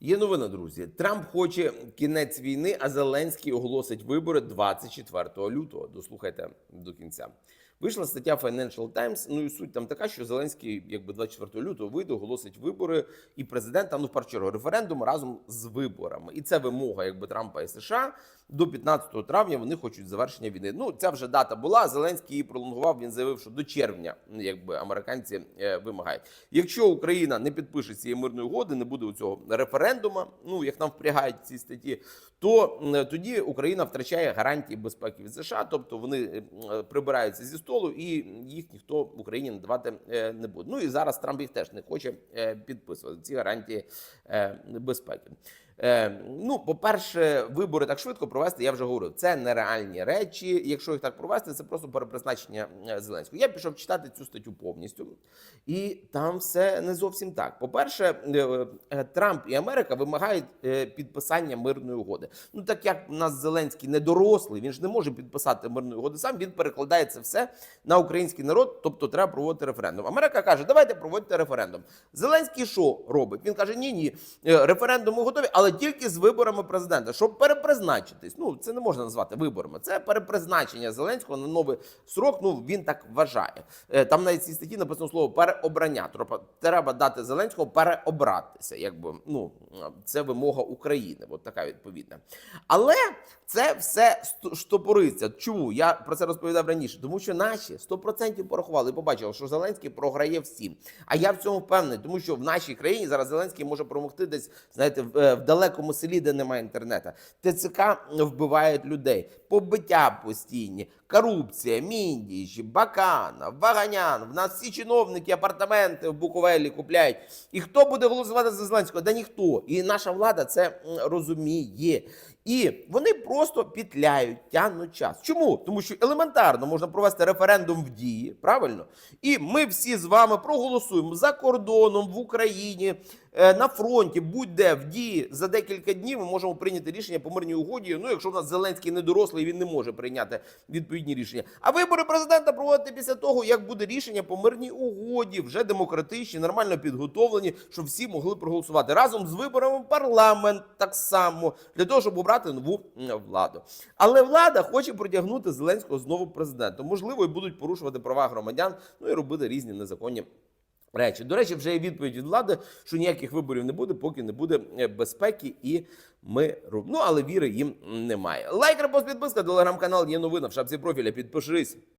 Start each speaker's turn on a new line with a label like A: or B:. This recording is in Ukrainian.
A: Є новина, друзі. Трамп хоче кінець війни, а Зеленський оголосить вибори 24 лютого. Дослухайте до кінця. Вийшла стаття Financial Times, Ну і суть там така, що Зеленський, якби 24 лютого, вийде, оголосить вибори і президента. Ну, в першу чергу, референдум разом з виборами. І це вимога, якби Трампа і США. До 15 травня вони хочуть завершення війни. Ну, ця вже дата була. Зеленський її пролонгував. Він заявив, що до червня, якби американці е, вимагають. Якщо Україна не підпише цієї мирної угоди, не буде у цього референдума. Ну як нам впрягають в цій статті, то м, тоді Україна втрачає гарантії безпеки від США, тобто вони е, прибираються зі столу, і їх ніхто в Україні надавати е, не буде. Ну і зараз Трамп їх теж не хоче е, підписувати ці гарантії е, безпеки. Е, ну, по-перше, вибори так швидко провести, я вже говорив, це нереальні речі. Якщо їх так провести, це просто перепризначення е, Зеленського. Я пішов читати цю статтю повністю, і там все не зовсім так. По-перше, е, Трамп і Америка вимагають підписання мирної угоди. Ну так як у нас Зеленський не дорослий, він ж не може підписати мирної угоди сам. Він перекладає це все на український народ, тобто треба проводити референдум. Америка каже, давайте проводьте референдум. Зеленський що робить? Він каже: ні, ні, е, референдуми готові, але тільки з виборами президента, щоб перепризначитись. Ну це не можна назвати виборами. Це перепризначення Зеленського на новий срок. Ну він так вважає. Е, Там навіть цій статті написано слово переобрання. Треба дати Зеленського переобратися. Якби ну це вимога України. От така відповідна. Але це все штопориться. Чому я про це розповідав раніше? Тому що наші 100% порахували і побачили, що Зеленський програє всім. А я в цьому впевнений, тому що в нашій країні зараз Зеленський може промогти десь, знаєте, в, е, далекому селі, де немає інтернету. ТЦК вбивають людей, побиття постійні, корупція, міндіч, Бакана, Ваганян. В нас всі чиновники апартаменти в Буковелі купляють. І хто буде голосувати за Зеленського? Да ніхто. І наша влада це розуміє. І вони просто пітляють, тягнуть час. Чому? Тому що елементарно можна провести референдум в дії, правильно? І ми всі з вами проголосуємо за кордоном в Україні, е, на фронті, будь-де в дії за декілька днів. Ми можемо прийняти рішення по мирній угоді. Ну, якщо в нас Зеленський не дорослий, він не може прийняти відповідні рішення. А вибори президента проводити після того, як буде рішення по мирній угоді, вже демократичні, нормально підготовлені, щоб всі могли проголосувати разом з виборами парламент так само для того, щоб обрати нову владу. Але влада хоче протягнути Зеленського знову президентом. Можливо, і будуть порушувати права громадян, ну і робити різні незаконні. Речі, до речі, вже є відповідь від влади, що ніяких виборів не буде, поки не буде е, безпеки і миру. Ну але віри їм немає. Лайк, репост, підписка, телеграм-канал є новина в шапці профіля. Підпишись.